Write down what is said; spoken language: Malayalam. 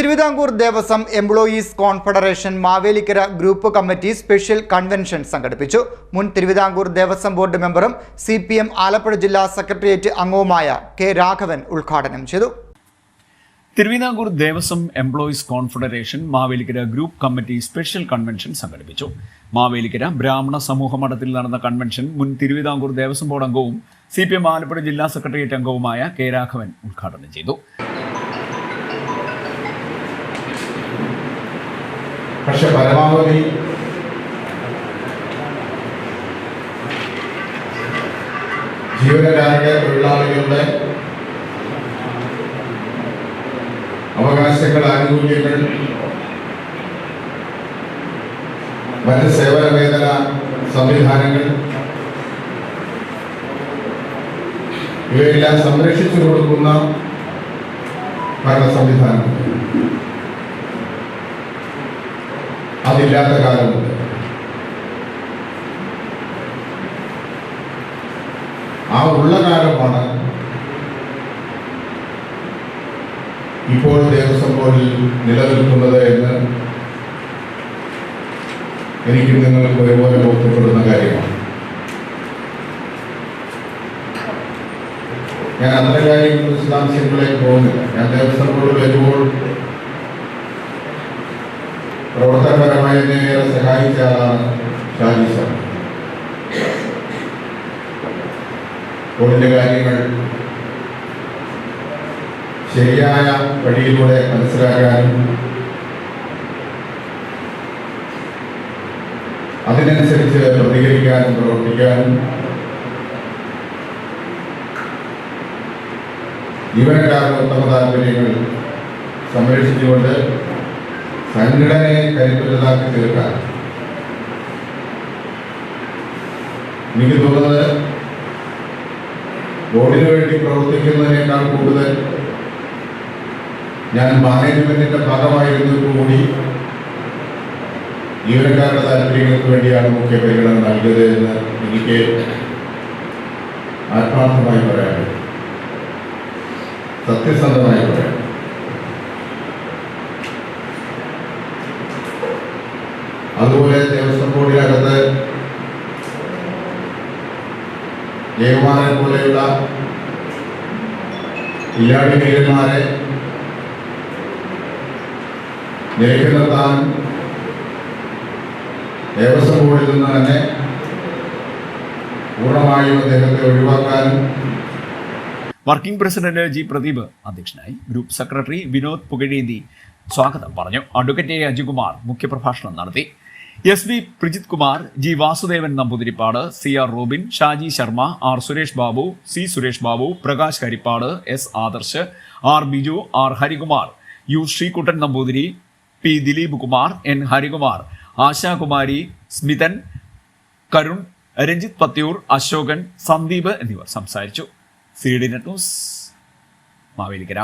Travancore Devaswom employees confederation Mavelikkara group committee special convention സംഘടിപ്പിച്ചു. മുൻ തിരുവിതാംകൂർ ദേവസ്വം ബോർഡ് മെമ്പറും സി പി എം ആലപ്പുഴ ജില്ലാ സെക്രട്ടേറിയറ്റ് അംഗവുമായ കെ രാഘവൻ ഉദ്ഘാടനം ചെയ്തു. Travancore Devaswom employees confederation Mavelikkara group committee special convention സംഘടിപ്പിച്ചു. മാവേലിക്കര ബ്രാഹ്മണ സമൂഹ മഠത്തിൽ നടന്ന കൺവെൻഷൻ മുൻ തിരുവിതാംകൂർ ദേവസ്വം ബോർഡ് അംഗവും സി പി എം ആലപ്പുഴ ജില്ലാ സെക്രട്ടേറിയറ്റ് അംഗവുമായ കെ രാഘവൻ ഉദ്ഘാടനം ചെയ്തു. പക്ഷെ പരമാവധി ജീവനക്കാരുടെ തൊഴിലാളികളുടെ അവകാശങ്ങൾ ആനുകൂല്യങ്ങൾ മറ്റ് സേവന വേതന സംവിധാനങ്ങൾ ഇവയെല്ലാം സംരക്ഷിച്ചു കൊടുക്കുന്ന ഭരണ സംവിധാനമുണ്ട് അതില്ലാത്ത കാലമുണ്ട് ആ ഉള്ള കാലമാണ് ഇപ്പോൾ ദേവസ്വം ബോർഡിൽ നിലനിൽക്കുന്നത് എന്ന് എനിക്ക് നിങ്ങൾക്ക് ഒരുപോലെ ബോധ്യപ്പെടുന്ന കാര്യമാണ്. ഞാൻ അത്ര കാര്യങ്ങൾ വിശദാംശങ്ങളിലേക്ക് പോകുന്നില്ല. ഞാൻ ദേവസ്വം ബോർഡിൽ വരുമ്പോൾ പ്രവർത്തനപരമായി എന്നെ ഏറെ സഹായിച്ച ആളാണ് ഷാജി സാർ. കാര്യങ്ങൾ ശരിയായ വഴിയിലൂടെ മനസ്സിലാക്കാനും അതിനനുസരിച്ച് പ്രതികരിക്കാനും പ്രവർത്തിക്കാനും ജീവനക്കാരുടെ ഉത്തമ താല്പര്യങ്ങൾ സംരക്ഷിച്ചുകൊണ്ട് സംഘടനയെ കരുത്തുള്ളതാക്കി തീർക്കാൻ എനിക്ക് തോന്നുന്നത് ബോർഡിന് വേണ്ടി പ്രവർത്തിക്കുന്നതിനേക്കാൾ കൂടുതൽ ഞാൻ മാനേജ്മെന്റിന്റെ ഭാഗമായിരുന്നപ്പോൾ കൂടി ജീവനക്കാരുടെ താല്പര്യങ്ങൾക്ക് വേണ്ടിയാണ് മുഖ്യ പരിഗണന നൽകിയത് എന്ന് എനിക്ക് ആത്മാർത്ഥമായി പറയാൻ സത്യസന്ധമായി പറയാം അതുപോലെ ദേവസ്വം ബോർഡിനകത്ത് ദേവമാരെ പോലെയുള്ള ഇല്ലാടി വീരന്മാരെ നിലയ്ക്ക് ദേവസ്വം ബോർഡിൽ നിന്ന് തന്നെ പൂർണമായും അദ്ദേഹത്തെ ഒഴിവാക്കാനും വർക്കിംഗ് പ്രസിഡന്റ് ജി പ്രദീപ് അധ്യക്ഷനായി ഗ്രൂപ്പ് സെക്രട്ടറി വിനോദ് പുകഴേന്തി സ്വാഗതം പറഞ്ഞു. അഡ്വക്കേറ്റ് എ അജികുമാർ മുഖ്യപ്രഭാഷണം നടത്തി. S V Prijith Kumar G Vasudevan Namboothiripad C R Robin Shaji Sharma R Suresh Babu C Suresh Babu Prakash Harippad S Adarsh R Biju R Harikumar U Sreekuttan Namboothiri P Dileep Kumar N Harikumar Ashakumari Smithan Karun Ranjith Pathiyoor Ashokan Sandeep എന്നിവർ സംസാരിച്ചു. C D net news Mavelikkara.